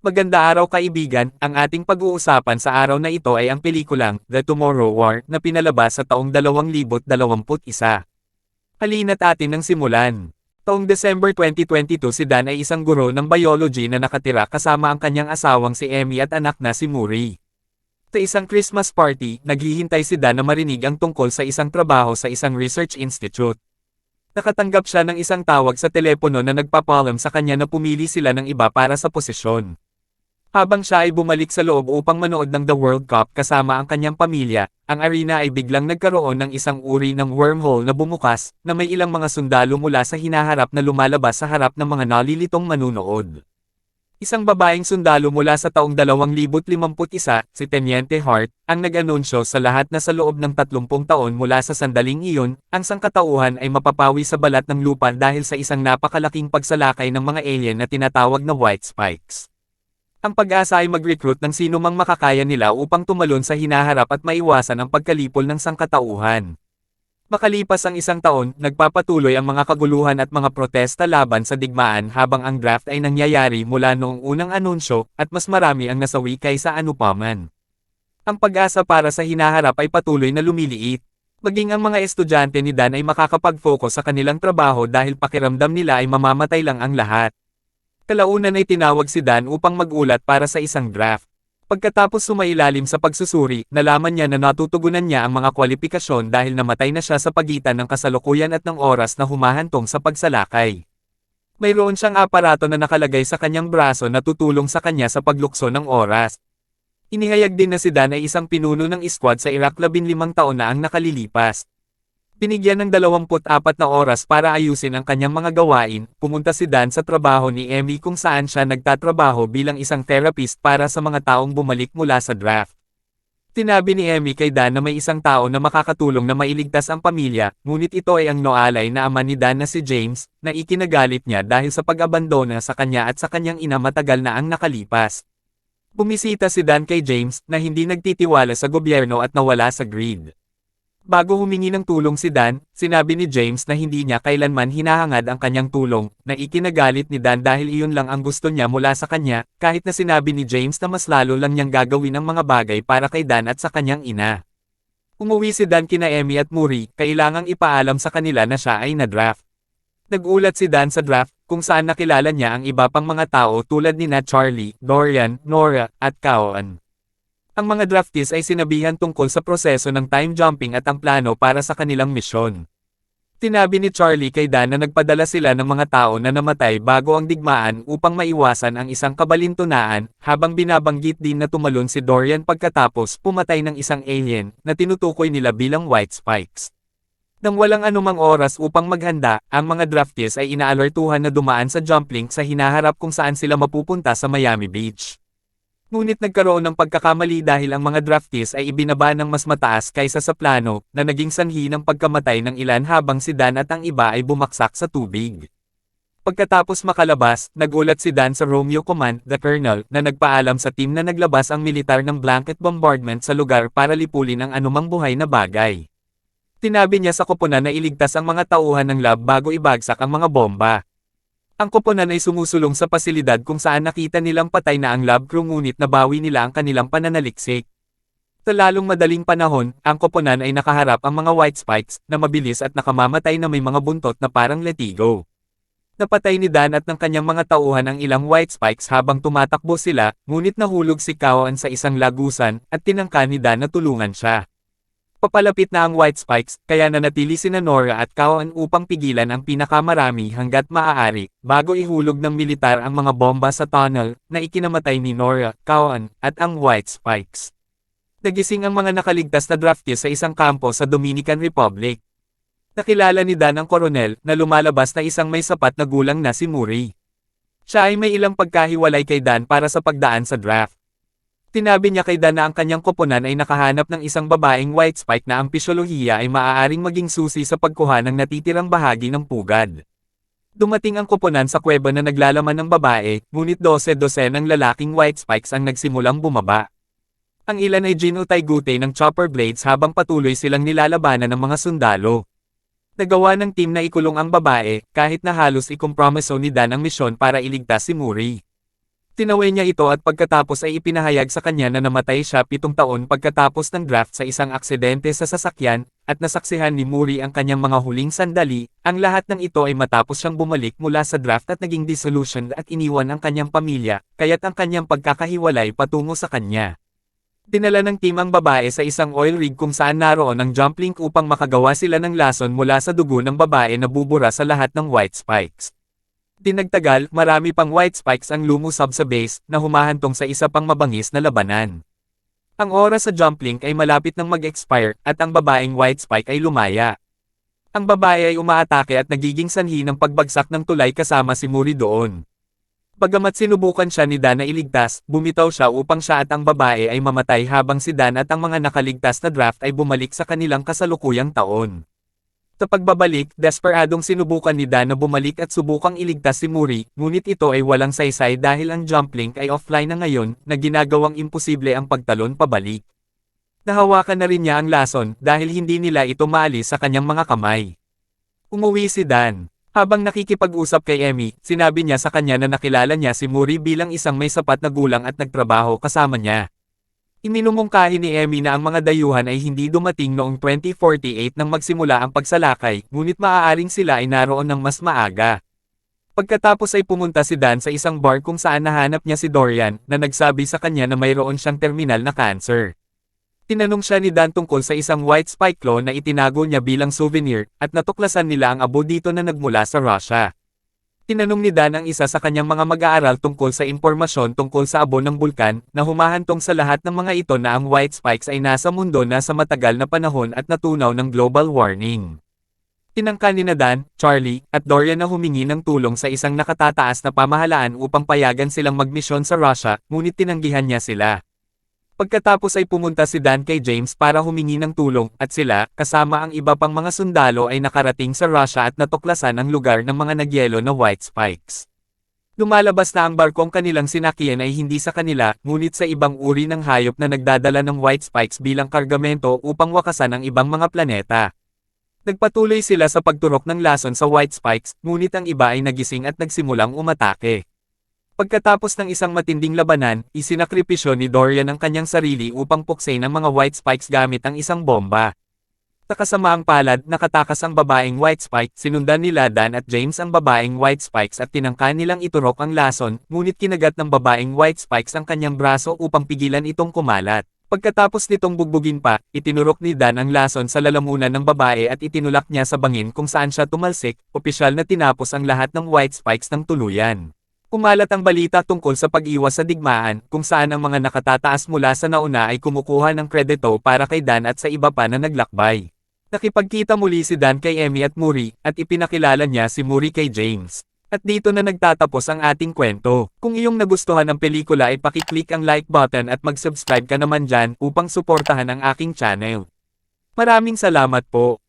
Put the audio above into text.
Maganda araw kaibigan, ang ating pag-uusapan sa araw na ito ay ang pelikulang The Tomorrow War na pinalabas sa taong 2021. Halina't atin ang simulan. Taong December 2022 si Dan ay isang guro ng biology na nakatira kasama ang kanyang asawang si Emmy at anak na si Muri. Sa isang Christmas party, naghihintay si Dan na marinig ang tungkol sa isang trabaho sa isang research institute. Nakatanggap siya ng isang tawag sa telepono na nagpapalam sa kanya na pumili sila ng iba para sa posisyon. Habang siya ay bumalik sa loob upang manood ng The World Cup kasama ang kanyang pamilya, ang arena ay biglang nagkaroon ng isang uri ng wormhole na bumukas, na may ilang mga sundalo mula sa hinaharap na lumalabas sa harap ng mga nalilitong manunood. Isang babaeng sundalo mula sa taong 2051, si Teniente Hart, ang nag-anunsyo sa lahat na sa loob ng 30 taon mula sa sandaling iyon, ang sangkatauhan ay mapapawi sa balat ng lupa dahil sa isang napakalaking pagsalakay ng mga alien na tinatawag na White Spikes. Ang pag-asa ay mag-recruit ng sino mang makakaya nila upang tumalon sa hinaharap at maiwasan ang pagkalipol ng sangkatauhan. Makalipas ang isang taon, nagpapatuloy ang mga kaguluhan at mga protesta laban sa digmaan habang ang draft ay nangyayari mula noong unang anunsyo, at mas marami ang nasawi kaysa anupaman. Ang pag-asa para sa hinaharap ay patuloy na lumiliit. Maging ang mga estudyante ni Dan ay makakapag-focus sa kanilang trabaho dahil pakiramdam nila ay mamamatay lang ang lahat. Kalaunan ay tinawag si Dan upang magulat para sa isang draft. Pagkatapos sumailalim sa pagsusuri, nalaman niya na natutugunan niya ang mga kwalifikasyon dahil namatay na siya sa pagitan ng kasalukuyan at ng oras na humahantong sa pagsalakay. Mayroon siyang aparato na nakalagay sa kanyang braso na tutulong sa kanya sa paglukso ng oras. Inihayag din na si Dan ay isang pinuno ng squad sa Iraq 15 taon na ang nakalilipas. Binigyan ng 24 na oras para ayusin ang kanyang mga gawain, pumunta si Dan sa trabaho ni Emmy kung saan siya nagtatrabaho bilang isang therapist para sa mga taong bumalik mula sa draft. Tinabi ni Emmy kay Dan na may isang tao na makakatulong na mailigtas ang pamilya, ngunit ito ay ang noalay na ama ni Dan na si James, na ikinagalit niya dahil sa pag-abandona sa kanya at sa kanyang ina matagal na ang nakalipas. Bumisita si Dan kay James na hindi nagtitiwala sa gobyerno at nawala sa greed. Bago humingi ng tulong si Dan, sinabi ni James na hindi niya kailanman hinahangad ang kanyang tulong, na ikinagalit ni Dan dahil iyon lang ang gusto niya mula sa kanya, kahit na sinabi ni James na mas lalo lang niyang gagawin ang mga bagay para kay Dan at sa kanyang ina. Umuwi si Dan kina Emmy at Muri, kailangang ipaalam sa kanila na siya ay na-draft. Nagulat si Dan sa draft, kung saan nakilala niya ang iba pang mga tao tulad ni na Charlie, Dorian, Nora, at Kaoan. Ang mga draftees ay sinabihan tungkol sa proseso ng time jumping at ang plano para sa kanilang misyon. Tinabi ni Charlie kay Dan na nagpadala sila ng mga tao na namatay bago ang digmaan upang maiwasan ang isang kabalintunaan, habang binabanggit din na tumalon si Dorian pagkatapos pumatay ng isang alien na tinutukoy nila bilang White Spikes. Nang walang anumang oras upang maghanda, ang mga draftees ay inaalertuhan na dumaan sa jump link sa hinaharap kung saan sila mapupunta sa Miami Beach. Ngunit nagkaroon ng pagkakamali dahil ang mga draftees ay ibinaba ng mas mataas kaysa sa plano, na naging sanhi ng pagkamatay ng ilan habang si Dan at ang iba ay bumaksak sa tubig. Pagkatapos makalabas, nagulat si Dan sa Romeo Command, the Colonel, na nagpaalam sa team na naglabas ang militar ng blanket bombardment sa lugar para lipulin ang anumang buhay na bagay. Tinabi niya sa koponan na iligtas ang mga tauhan ng lab bago ibagsak ang mga bomba. Ang koponan ay sumusulong sa pasilidad kung saan nakita nilang patay na ang lab crew ngunit nabawi nila ang kanilang pananaliksik. Sa lalong madaling panahon, ang koponan ay nakaharap ang mga white spikes na mabilis at nakamamatay na may mga buntot na parang letigo. Napatay ni Dan at ng kanyang mga tauhan ang ilang white spikes habang tumatakbo sila, ngunit nahulog si Kawan sa isang lagusan, at tinangka ni Dan na tulungan siya. Papalapit na ang White Spikes, kaya nanatili sina Nora at Kawan upang pigilan ang pinakamarami hanggat maaari, bago ihulog ng militar ang mga bomba sa tunnel, na ikinamatay ni Nora, Kawan, at ang White Spikes. Nagising ang mga nakaligtas na draftees sa isang kampo sa Dominican Republic. Nakilala ni Dan ang koronel, na lumalabas na isang may sapat na gulang na si Muri. Siya ay may ilang pagkahiwalay kay Dan para sa pagdaan sa draft. Tinabi niya kay Dan na ang kanyang koponan ay nakahanap ng isang babaeng white spike na ang pisyolohiya ay maaaring maging susi sa pagkuha ng natitirang bahagi ng pugad. Dumating ang koponan sa kuweba na naglalaman ng babae, ngunit 12-12 ng lalaking white spikes ang nagsimulang bumaba. Ang ilan ay ginutay gute ng chopper blades habang patuloy silang nilalabanan ng mga sundalo. Nagawa ng team na ikulong ang babae, kahit na halos ikompromiso ni Dan ang misyon para iligtas si Muri. Tinaway niya ito at pagkatapos ay ipinahayag sa kanya na namatay siya pitong taon pagkatapos ng draft sa isang aksidente sa sasakyan, at nasaksihan ni Muri ang kanyang mga huling sandali, ang lahat ng ito ay matapos siyang bumalik mula sa draft at naging dissolution at iniwan ang kanyang pamilya, kaya't ang kanyang pagkakahiwalay patungo sa kanya. Dinala ng team ang babae sa isang oil rig kung saan naroon ang jump link upang makagawa sila ng lason mula sa dugo ng babae na bubura sa lahat ng white spikes. Dinagtagal, marami pang white spikes ang lumusab sa base, na humahantong sa isa pang mabangis na labanan. Ang oras sa jump link ay malapit nang mag-expire, at ang babaeng white spike ay lumaya. Ang babae ay umaatake at nagiging sanhi ng pagbagsak ng tulay kasama si Muri doon. Bagamat sinubukan siya ni Dan na iligtas, bumitaw siya upang siya at ang babae ay mamatay habang si Dan at ang mga nakaligtas na draft ay bumalik sa kanilang kasalukuyang taon. Sa pagbabalik, desperadong sinubukan ni Dan na bumalik at subukang iligtas si Muri, ngunit ito ay walang saysay dahil ang jump link ay offline na ngayon, na ginagawang imposible ang pagtalon pabalik. Nahawakan na rin niya ang lason dahil hindi nila ito maalis sa kanyang mga kamay. Umuwi si Dan. Habang nakikipag-usap kay Emmy, sinabi niya sa kanya na nakilala niya si Muri bilang isang may sapat na gulang at nagtrabaho kasama niya. Iminumungkahi ni Emmy na ang mga dayuhan ay hindi dumating noong 2048 nang magsimula ang pagsalakay, ngunit maaaring sila ay naroon ng mas maaga. Pagkatapos ay pumunta si Dan sa isang bar kung saan nahanap niya si Dorian, na nagsabi sa kanya na mayroon siyang terminal na cancer. Tinanong siya ni Dan tungkol sa isang white spike claw na itinago niya bilang souvenir, at natuklasan nila ang abo dito na nagmula sa Russia. Tinanong ni Dan ang isa sa kanyang mga mag-aaral tungkol sa impormasyon tungkol sa abo ng bulkan, na humahantong sa lahat ng mga ito na ang white spikes ay nasa mundo na sa matagal na panahon at natunaw ng global warming. Tinangka ni na Dan, Charlie, at Dorian na humingi ng tulong sa isang nakatataas na pamahalaan upang payagan silang magmisyon sa Russia, ngunit tinanggihan niya sila. Pagkatapos ay pumunta si Dan kay James para humingi ng tulong, at sila, kasama ang iba pang mga sundalo ay nakarating sa Russia at natuklasan ang lugar ng mga nagyelo na white spikes. Lumalabas na ang barkong kanilang sinakyan ay hindi sa kanila, ngunit sa ibang uri ng hayop na nagdadala ng white spikes bilang kargamento upang wakasan ang ibang mga planeta. Nagpatuloy sila sa pagturok ng lason sa white spikes, ngunit ang iba ay nagising at nagsimulang umatake. Pagkatapos ng isang matinding labanan, isinakripisyo ni Dorian ang kanyang sarili upang puksain ang mga white spikes gamit ang isang bomba. Sa kasamaang palad, nakatakas ang babaeng white spike, sinundan nila Dan at James ang babaeng white spikes at tinangka nilang iturok ang lason, ngunit kinagat ng babaeng white spikes ang kanyang braso upang pigilan itong kumalat. Pagkatapos nitong bugbugin pa, itinurok ni Dan ang lason sa lalamunan ng babae at itinulak niya sa bangin kung saan siya tumalsik, opisyal na tinapos ang lahat ng white spikes ng tuluyan. Kumalat ang balita tungkol sa pag-iwas sa digmaan, kung saan ang mga nakatataas mula sa nauna ay kumukuha ng kredito para kay Dan at sa iba pa na naglakbay. Nakipagkita muli si Dan kay Emmy at Muri, at ipinakilala niya si Muri kay James. At dito na nagtatapos ang ating kwento. Kung iyong nagustuhan ang pelikula ay pakiclick ang like button at mag-subscribe ka naman dyan upang suportahan ang aking channel. Maraming salamat po.